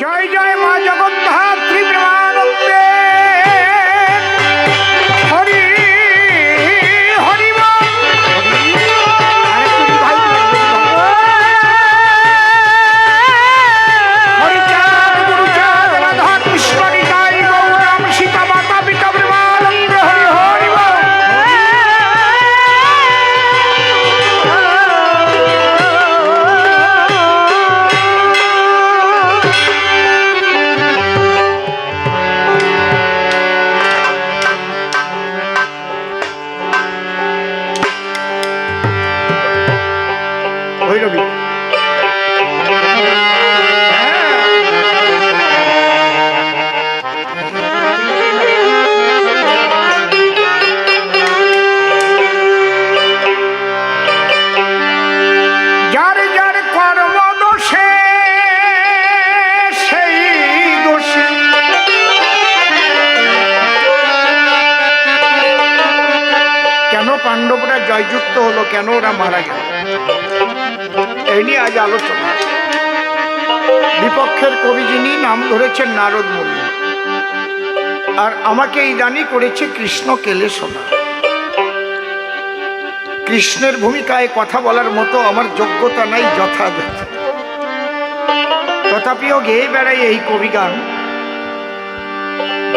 জয় জয় মা ভৈরবী বিপক্ষের কবি যিনি নাম ধরেছেন নারদ মুনি। আর আমাকে এই দানি করেছে কৃষ্ণ কেলে শোনা কৃষ্ণের ভূমিকায় কথা বলার মতো আমার যোগ্যতা নাই যথাযথ। তথাপিও গেয়ে বেড়াই এই কবিগান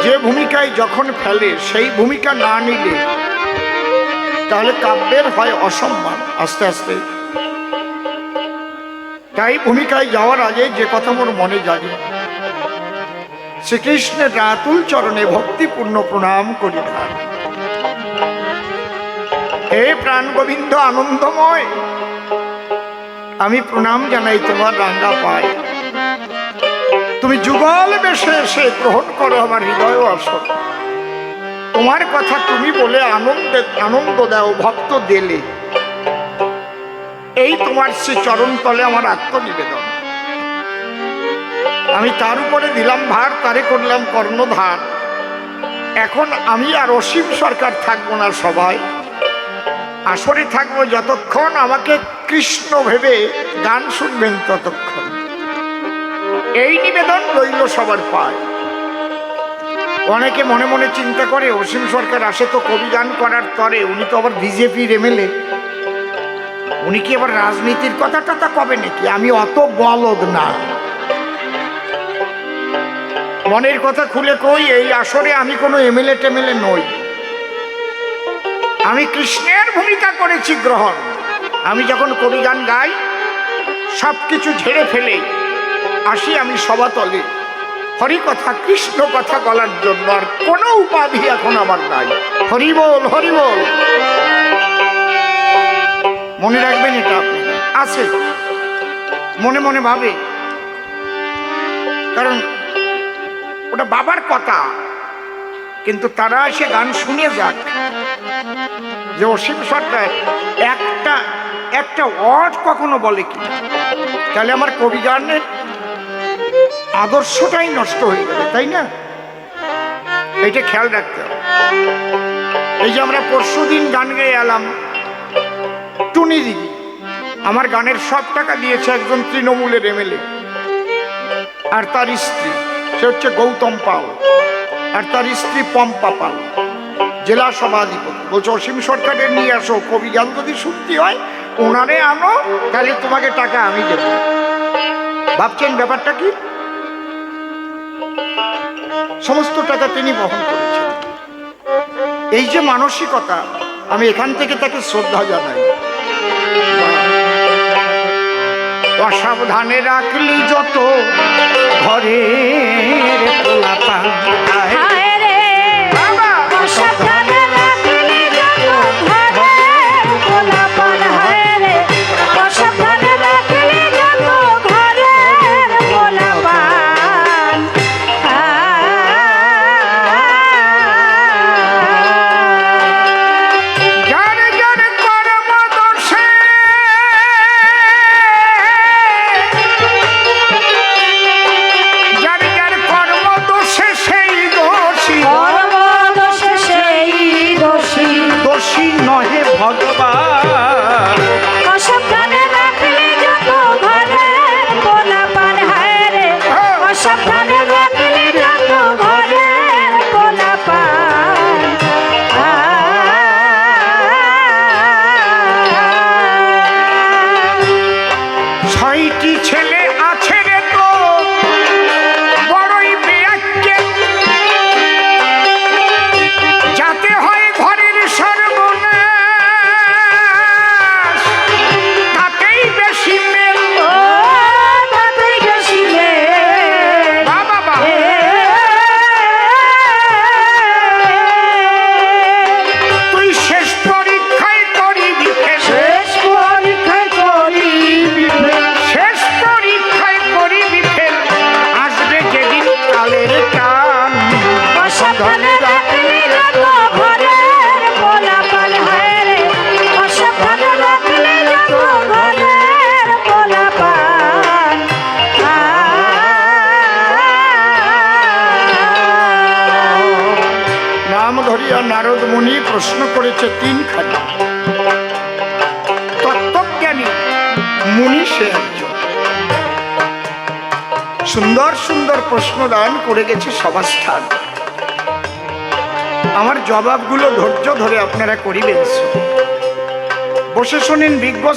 যে ভূমিকায় যখন ফেলে, সেই ভূমিকা না নিলে তাহলে কাব্যের হয় অসম্মান। আস্তে আস্তে তাই ভূমিকায় যাওয়ার আগে যে কথা মোর মনে জাগে, শ্রীকৃষ্ণের রাতুল চরণে ভক্তিপূর্ণ প্রণাম করি হে প্রাণ গোবিন্দ আনন্দময়, আমি প্রণাম জানাই তোমার রাঙ্গা পায়। তুমি যুগল বেশে এসে গ্রহণ করো আমার হৃদয় আসর তোমার কথা তুমি বলে আনন্দে আনন্দ দাও, ভক্ত দেলে। এই তোমার সে চরণ তলে আমার আত্মনিবেদন। আমি তার উপরে দিলাম ভার, তারে করলাম কর্ণধার। এখন আমি আর অসীম সরকার থাকব না সবাই। আসরে থাকব যতক্ষণ আমাকে কৃষ্ণ ভেবে গান শুনবেন ততক্ষণ। এই নিবেদন রইল সবার পায়। অনেকে মনে মনে চিন্তা করে, অসীম সরকার আসে তো কবি গান করার তরে, উনি তো আবার বিজেপির এমএলএ। উনি কি আবার রাজনীতির কথা টথা কবে নাকি? আমি অত বলদ না। মনের কথা খুলে কই, এই আসরে আমি কোনো এমএলএ টেমএলএ নই। আমি কৃষ্ণের ভূমিকা করেছি গ্রহণ। আমি যখন কবি গান গাই সব কিছু ঝেড়ে ফেলে আসি আমি সবাতলে হরি কথা, কৃষ্ণ কথা বলার জন্য আর কোনো উপাধি এখন আমার নাই। হরি বল হরি বল। মনে রাখবেন এটা। আছে। মনে মনে ভাবে। কারণ ওটা বাবার কথা। কিন্তু তারা এসে গান শুনে যাক। যে অসীম সরকার একটা একটা ওয়ার্ড কখনো বলে কি? তাহলে আমার কবি গানের আদর্শটাই নষ্ট হয়ে যাবে, তাই না? এইটা খেয়াল রাখতে হবে। এই যে আমরা পরশু দিন গান গেয়ে এলাম। টুনি দিদি আমার গানের সব টাকা দিয়েছে একজন তৃণমূলের এমএলএ আর তার স্ত্রী, সে হচ্ছে গৌতম পাল। আর তার স্ত্রী পম্পা পাল, জেলা সভাধিপতি। বলছে, অসীম সরকারের নিয়ে আসো, কবি গান যদি শুনতে হয় ওনারে আনো, তাহলে তোমাকে টাকা আমি দেব। ভাবছেন ব্যাপারটা কি? সমস্ত টাকা তিনি বহন করেছেন। এই যে মানসিকতা, আমি এখান থেকে তাকে শ্রদ্ধা জানাই। অসাবধানে রাখলি যত ঘরে! অসাবধানে ছয়টি ছেলে প্রশ্ন করেছে তিনখানি তত্ত্বজ্ঞানী মুনি সে একজন। সুন্দর সুন্দর প্রশ্ন দান করে গেছে সভাস্থান। আমার জবাবগুলো ধৈর্য ধরে আপনারা করিবেন বসে শোনেন বিজ্ঞ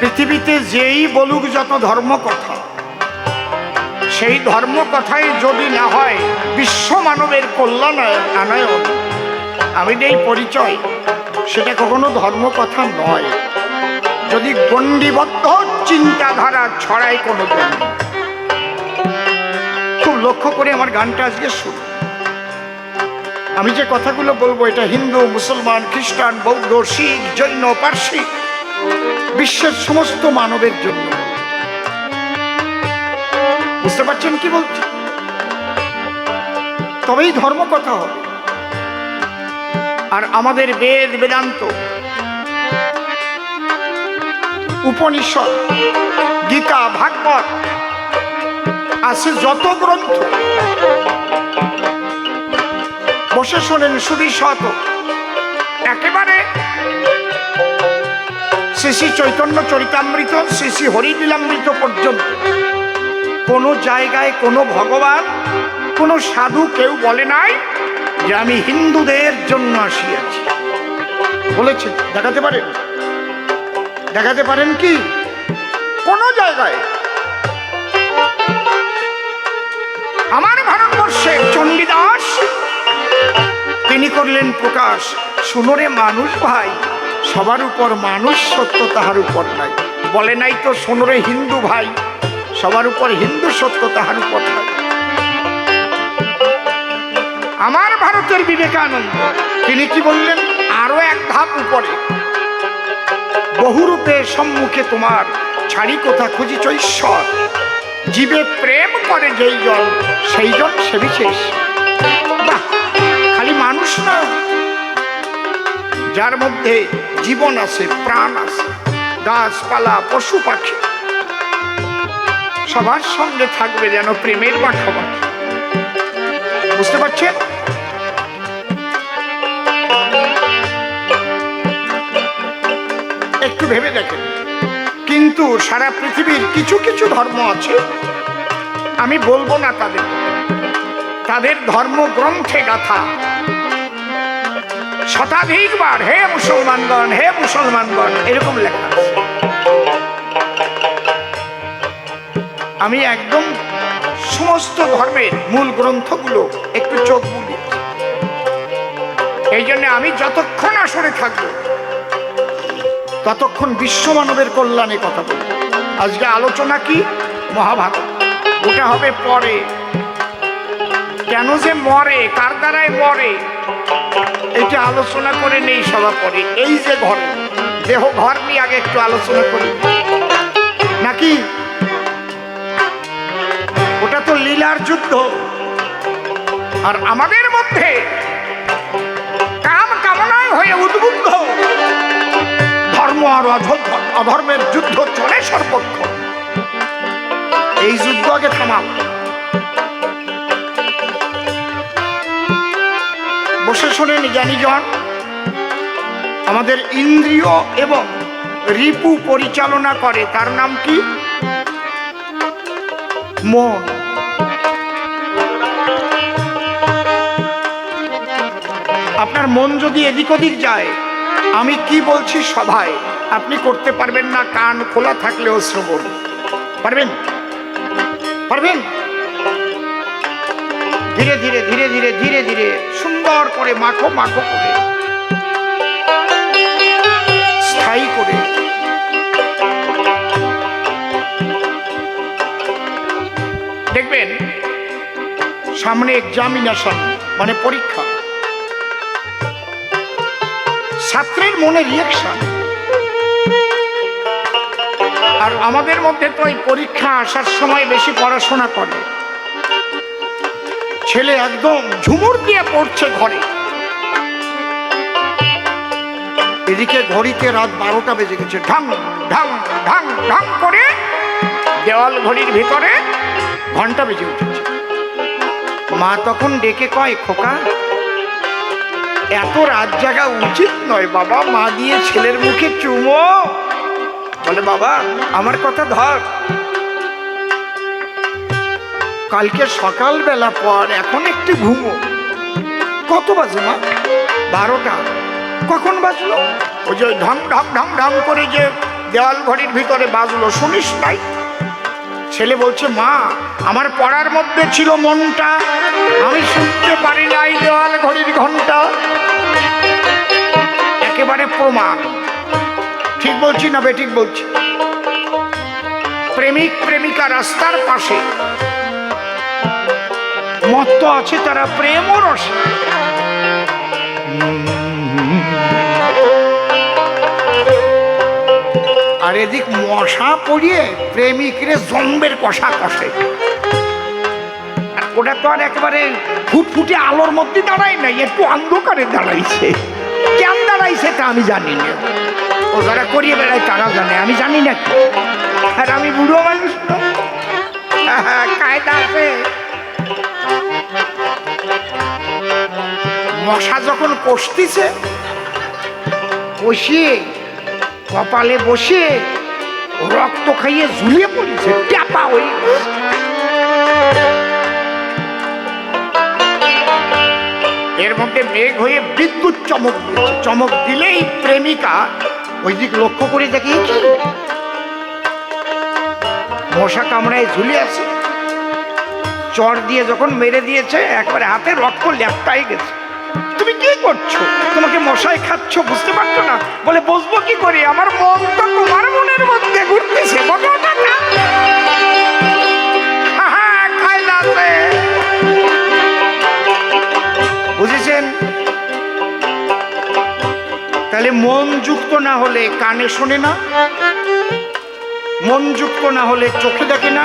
পৃথিবীতে যেই বলুক যত ধর্ম কথা সেই ধর্ম কথাই যদি না হয় বিশ্ব মানবের কল্যাণ আনায়ন। আমি এই পরিচয়, সেটা কখনো ধর্ম কথা নয়। যদি গণ্ডিবদ্ধ চিন্তাধারা ছড়ায় কোনো খুব লক্ষ্য করে আমার গানটা আজকে শুনি আমি যে কথাগুলো বলব, এটা হিন্দু, মুসলমান, খ্রিস্টান, বৌদ্ধ, শিখ, জৈন, পার্সি, বিশ্বের সমস্ত মানবের জন্য। বুঝতে পারছেন কি বলছি? তবেই ধর্ম কথা হবে। আর আমাদের বেদ বেদান্ত, উপনিষদ, গীতা, ভাগবত, আছে যত গ্রন্থ। বসে শোনেন শুধু শত একেবারে শ্রী শ্রী চৈতন্য চরিতামৃত, শ্রী শ্রী হরিলীলামৃত পর্যন্ত। কোনো জায়গায় কোনো ভগবান, কোনো সাধু কেউ বলে নাই যে আমি হিন্দুদের জন্য আসিয়াছি। বলেছে, দেখাতে পারেন? দেখাতে পারেন কি? কোনো জায়গায়। আমার ভারতবর্ষে চণ্ডীদাস, তিনি করলেন প্রকাশ শুনোরে মানুষ ভাই, সবার উপর মানুষ সত্য তাহার উপর নাই। বলে নাই তো সোনরে হিন্দু ভাই সবার উপর হিন্দু সত্য তাহার উপর আমার ভারতের বিবেকানন্দ, তিনি কি বললেন? আরও এক ধাপ উপরে। বহুরূপে সম্মুখে তোমার ছাড়ি কোথা খুঁজিছ, ঈশ্বর? জীবে প্রেম করে যেই জন সেই জন সে বিশেষ। খালি মানুষ না যার মধ্যে জীবন আছে, প্রাণ আছে, গাছপালা, পশু পাখি। সবার সঙ্গে থাকবে যেন প্রেমের মাখামাখি বুঝতে পারছেন? একটু ভেবে দেখেন। কিন্তু সারা পৃথিবীর কিছু কিছু ধর্ম আছে, আমি বলব না তাদের। তাদের ধর্মগ্রন্থে গাথা। শতাধিকবার, হে মুসলমানগণ হে মুসলমানগণ, এরকম লেখা আছে। আমি একদম সমস্ত ধর্মের মূল গ্রন্থগুলো একটু চোখ বুলি এই জন্য আমি যতক্ষণ আসরে থাকব, ততক্ষণ বিশ্ব মানবের কল্যাণে কথা বলব। আজকে আলোচনা কি? মহাভারত। ওটা হবে পরে। কেন যে মরে, কার দ্বারায় মরে, এটা আলোচনা করে নেই সবার পরে। এই যে ঘর, দেহ ঘর নিয়ে আগে একটু আলোচনা করি। নাকি লীলার যুদ্ধ। আর আমাদের মধ্যে কাম কামনায় হয়ে উদ্বুদ্ধ। ধর্ম আর অধ- অধর্মের যুদ্ধ চলে সর্বক্ষ এই যুদ্ধ আগে থামাও। বসে শোনেন জ্ঞানীজন আমাদের ইন্দ্রিয় এবং রিপু পরিচালনা করে, তার নাম কি? মন। আপনার মন যদি এদিক ওদিক যায়, আমি কি বলছি সভায়? আপনি করতে পারবেন না, কান খোলা থাকলেও শ্রবণ। পারবেন? পারবেন? ধীরে ধীরে ধীরে ধীরে ধীরে ধীরে, সুন্দর করে মাখো মাখো করে। স্থায়ী করে। দেখবেন, সামনে এক্সামিনেশন মানে পরীক্ষা। ছাত্রের মনে রিয়াকশন আর আমাদের মধ্যে তো এই পরীক্ষা আসার সময় বেশি পড়াশোনা করে। ছেলে একদম ঝুমুর দিয়ে পড়ছে ঘরে। এদিকে ঘড়িতে রাত বারোটা বেজে গেছে। ঢাং ঢাং ঢাং ঢাং করে দেওয়াল ঘড়ির ভিতরে ঘণ্টা বেজে উঠেছে। মা তখন ডেকে কয়, খোকা এত রাত জাগা উচিত নয় বাবা। মা দিয়ে ছেলের মুখে চুমো। বলে, বাবা, আমার কথা ধর। কালকে সকালবেলা পর এখন একটু ঘুমো। কত বাজে মা? বারোটা। কখন বাজলো? ওই যে ঢং ঢং ঢং ঢং করে যে দেওয়াল ঘড়ির ভিতরে বাজলো। শুনিস নাই? ছেলে বলছে, মা, আমার পড়ার মধ্যে ছিল মনটা। আমি শুনতে পারি নাই দেওয়াল ঘড়ির ঘণ্টা। একেবারে প্রমাণ। ঠিক বলছি না বেঠিক বলছি। প্রেমিক, প্রেমিকা রাস্তার পাশে। মত্ত আছে তারা প্রেম ও রসে আর এদিক মশা পড়িয়ে প্রেমিকরে জম্বের কষা কষে। আর ওটা তো আর একেবারে ফুটফুটে আলোর মধ্যে দাঁড়ায় নাই, একটু অন্ধকারে দাঁড়াইছে। কেন দাঁড়াইছে তা আমি জানি না। ও যারা করিয়ে বেড়ায় তারা জানে, আমি জানি না। আর আমি বুড়ো মানুষ কায়দা আছে। মশা যখন কষতিছে, কষিয়ে কপালে বসে রক্ত খাইয়ে ঝুলিয়ে পড়েছে, ট্যাপা হয়ে। এর মধ্যে মেঘ হয়ে বিদ্যুৎ চমক চমক দিলেই প্রেমিকা ওই দিক লক্ষ্য করে দেখি মশা কামড়ায় ঝুলে আছে। চর দিয়ে যখন মেরে দিয়েছে, একবারে হাতে রক্ত ল্যাপটাই গেছে। তুমি কি করছ? তোমাকে মশাই খাচ্ছ, বুঝতে পারছ না? বলে, বসবো কি করে? আমার মন তো তোমার মনের মধ্যে ঘুরতেছে। বুঝেছেন? তাহলে মন যুক্ত না হলে কানে শোনে না, মন যুক্ত না হলে চোখে দেখে না।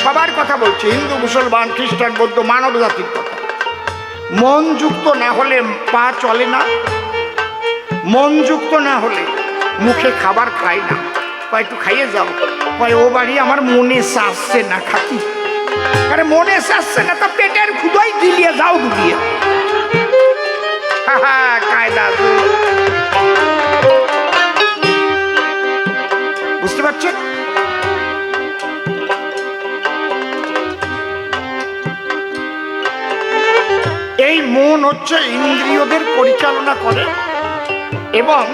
সবার কথা বলছি, হিন্দু, মুসলমান, খ্রিস্টান, বৌদ্ধ মানব জাতির কথা। মন যুক্ত না হলে পা চলে না। মন যুক্ত না হলে মুখে খাবার খায় না। কয় একটু খাইয়ে যাও। কয় ও বাড়ি আমার মনে চাচ্ছে না খাতি আরে মনে চাচ্ছে না তো পেটের খুদাই দিলিয়ে যাও হাহা, কায়দা বুঝতে পারছেন মন হচ্ছে ইন্দ্রিয়দের পরিচালনা করে এবং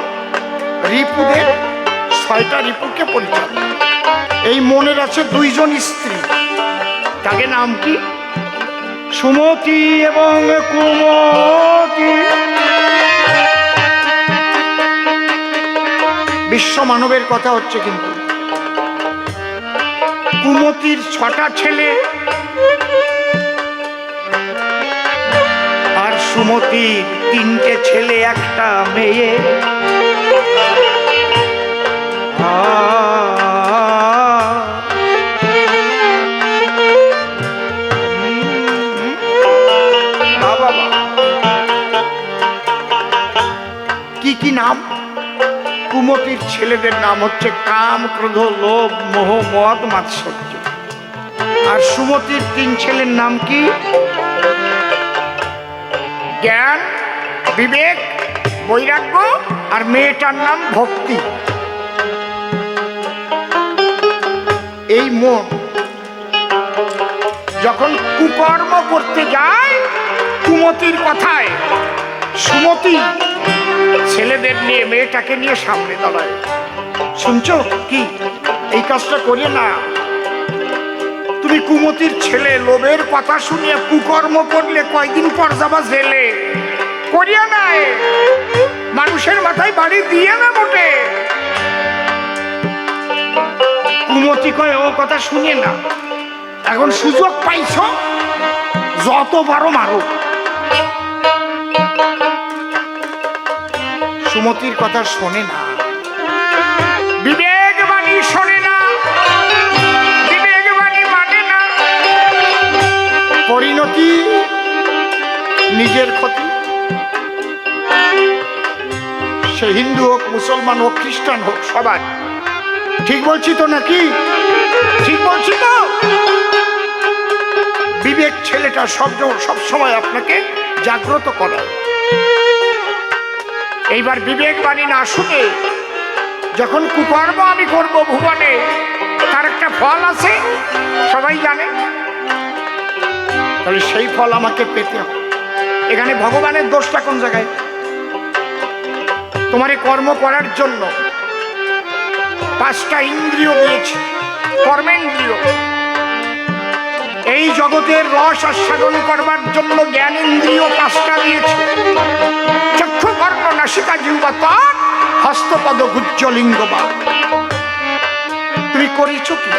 রিপুদের ছয়টা রিপুকে পরিচালনা এই মনের আছে দুইজন স্ত্রী। তাকে নাম কি? সুমতি এবং কুমতি। বিশ্ব মানবের কথা হচ্ছে কিন্তু। কুমতির ছটা ছেলে আর সুমতির তিনটে ছেলে, একটা মেয়ে। কি কি নাম? কুমতির ছেলেদের নাম হচ্ছে কাম ক্রোধ লোভ, মোহ, মদ, মাৎসর্য। আর সুমতির তিন ছেলের নাম কি? জ্ঞান, বিবেক, বৈরাগ্য আর মেয়েটার নাম ভক্তি। এই মন যখন কুকর্ম করতে যায়, কুমতির কথায়, সুমতি ছেলেদের নিয়ে, মেয়েটাকে নিয়ে সামনে দাঁড়ায়। শুনছো কি? এই কাজটা করিয়ে না। তুমি কুমতির ছেলে, লোভের কথা শুনিয়ে কুকর্ম করলে কয়দিন পর যাবা জেলে? করিয়া নাই। মানুষের মাথায় বাড়ি দিয়ে না মোটে কুমতি কয়, ও কথা শুনিয়ে না এখন সুযোগ পাইছ? যত বারো মারো। সুমতির কথা শোনে না। ক্ষতি, নিজের ক্ষতি। সে হিন্দু হোক, মুসলমান হোক, খ্রিস্টান হোক, সবাই। ঠিক বলছি তো নাকি? ঠিক বলছি তো? বিবেক ছেলেটা সব সবসময় আপনাকে জাগ্রত করে। এইবার বিবেক বাণী না শুনে যখন কুকর্ম আমি করব ভুবনে, তার একটা ফল আছে, সবাই জানে। তাহলে সেই ফল আমাকে পেতে হবে। এখানে ভগবানের দোষটা কোন জায়গায়? তোমার কর্ম করার জন্য পাঁচটা ইন্দ্রিয় দিয়েছে কর্মেন্দ্রিয়। এই জগতের রস আস্বাদন করবার জন্য জ্ঞান ইন্দ্রিয় পাঁচটা দিয়েছে। চক্ষু কর্ম নাসিকা জিহ্বা তার হস্তপদ গুজ্জলিঙ্গবা তুমি করেছ কি?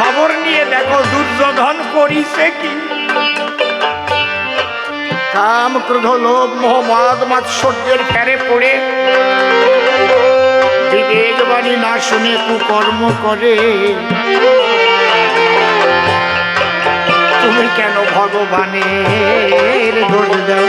খবর নিয়ে দেখো দুর্যোধন করিছে কি? কাম ক্রোধ লোভ মোহ মদ মাৎসর্যের ফেরে পড়ে। বিবেক বাণী না শুনে কুকর্ম করে। তুমি কেন ভগবানের ধরে দাও?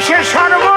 মানুষের সর্ব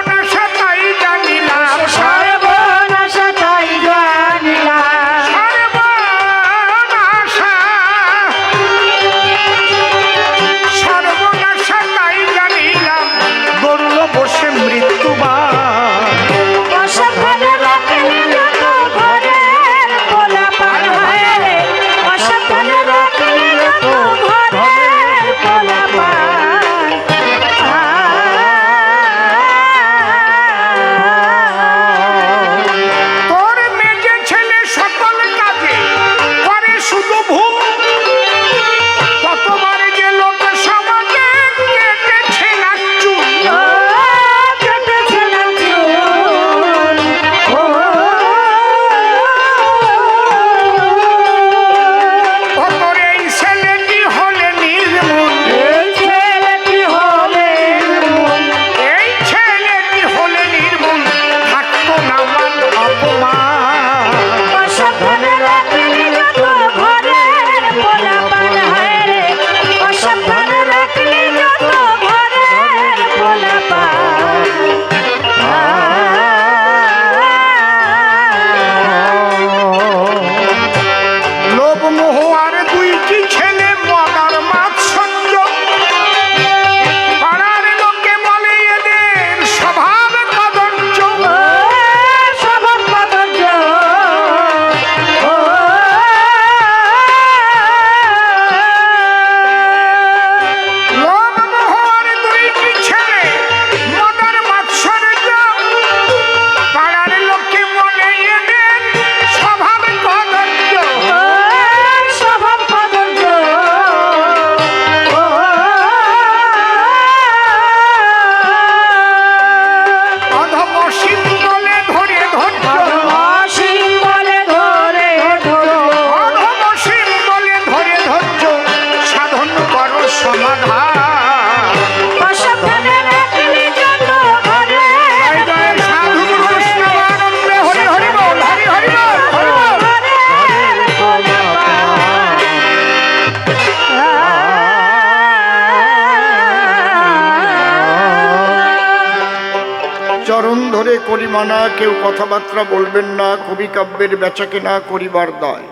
মানা কেউ কথাবার্তা বলবেন না কবি কাব্যের বেচা কেনা করিবার দায়।